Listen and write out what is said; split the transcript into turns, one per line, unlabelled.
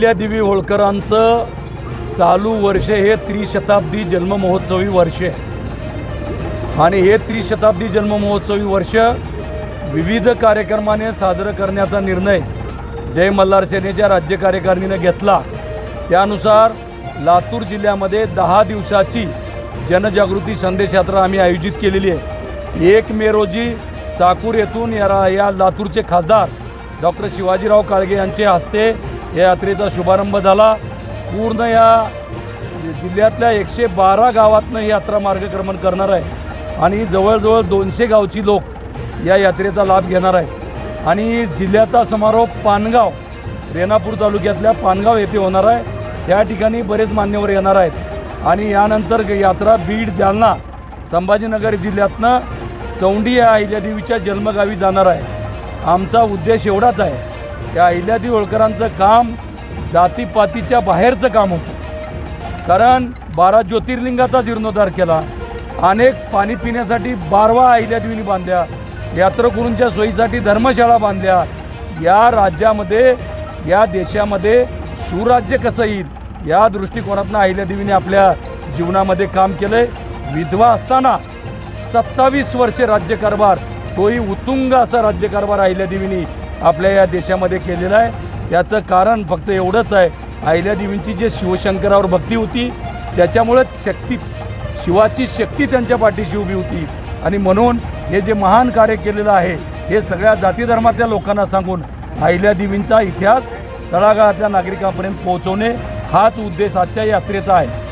देवी होळकरांचं चालू वर्ष हे त्रिशताब्दी जन्ममहोत्सवी वर्ष आहे. आणि हे त्रिशताब्दी जन्ममहोत्सवी वर्ष विविध कार्यक्रमाने साजरं करण्याचा निर्णय जय मल्हार सेनेच्या राज्य कार्यकारिणीनं घेतला. त्यानुसार लातूर जिल्ह्यामध्ये दहा दिवसाची जनजागृती संदेश यात्रा आम्ही आयोजित केलेली आहे. एक मे रोजी चाकूर येथून या या लातूरचे खासदार डॉक्टर शिवाजीराव काळगे यांचे हस्ते या यात्रेचा शुभारंभ झाला. पूर्ण या जिल्ह्यातल्या एकशे बारा गावातनं ही यात्रा मार्गक्रमण करणार आहे. आणि जवळजवळ दोनशे गावची लोक या यात्रेचा लाभ घेणार आहे आणि जिल्ह्याचा समारोप पानगाव रेणापूर तालुक्यातल्या पानगाव येथे होणार आहे. त्या ठिकाणी बरेच मान्यवर येणार आहेत. आणि यानंतर यात्रा बीड जालना संभाजीनगर जिल्ह्यातनं चौंडी या अहिल्यादेवीच्या जन्मगावी जाणार आहे. आमचा उद्देश एवढाच आहे त्या अहिल्यादेवी होळकरांचं काम जातीपातीच्या बाहेरचं काम होतं. कारण बारा ज्योतिर्लिंगाचा जीर्णोद्धार केला अनेक पाणी पिण्यासाठी बारवा अहिल्यादेवीनी बांधल्या यात्रकुरूंच्या सोयीसाठी धर्मशाळा बांधल्या. या राज्यामध्ये या देशामध्ये सुराज्य कसं येईल या दृष्टिकोनातनं अहिल्यादेवीने आपल्या जीवनामध्ये काम केलं आहे विधवा असताना सत्तावीस वर्षे राज्यकारभार तोही उत्तुंग असा राज्यकारभार अहिल्यादेवीनी आपल्या या देशामध्ये केलेला आहे. याचं कारण फक्त एवढंच आहे. अहिल्यादेवींची जे शिवशंकरावर भक्ती होती त्याच्यामुळेच शक्ती शिवाची शक्ती त्यांच्या पाठीशी उभी होती. आणि म्हणून हे जे महान कार्य केलेलं आहे हे सगळ्या जातीधर्मातल्या लोकांना सांगून अहिल्यादेवींचा इतिहास तळागाळातल्या नागरिकांपर्यंत पोहोचवणे हाच उद्देश आजच्या यात्रेचा आहे.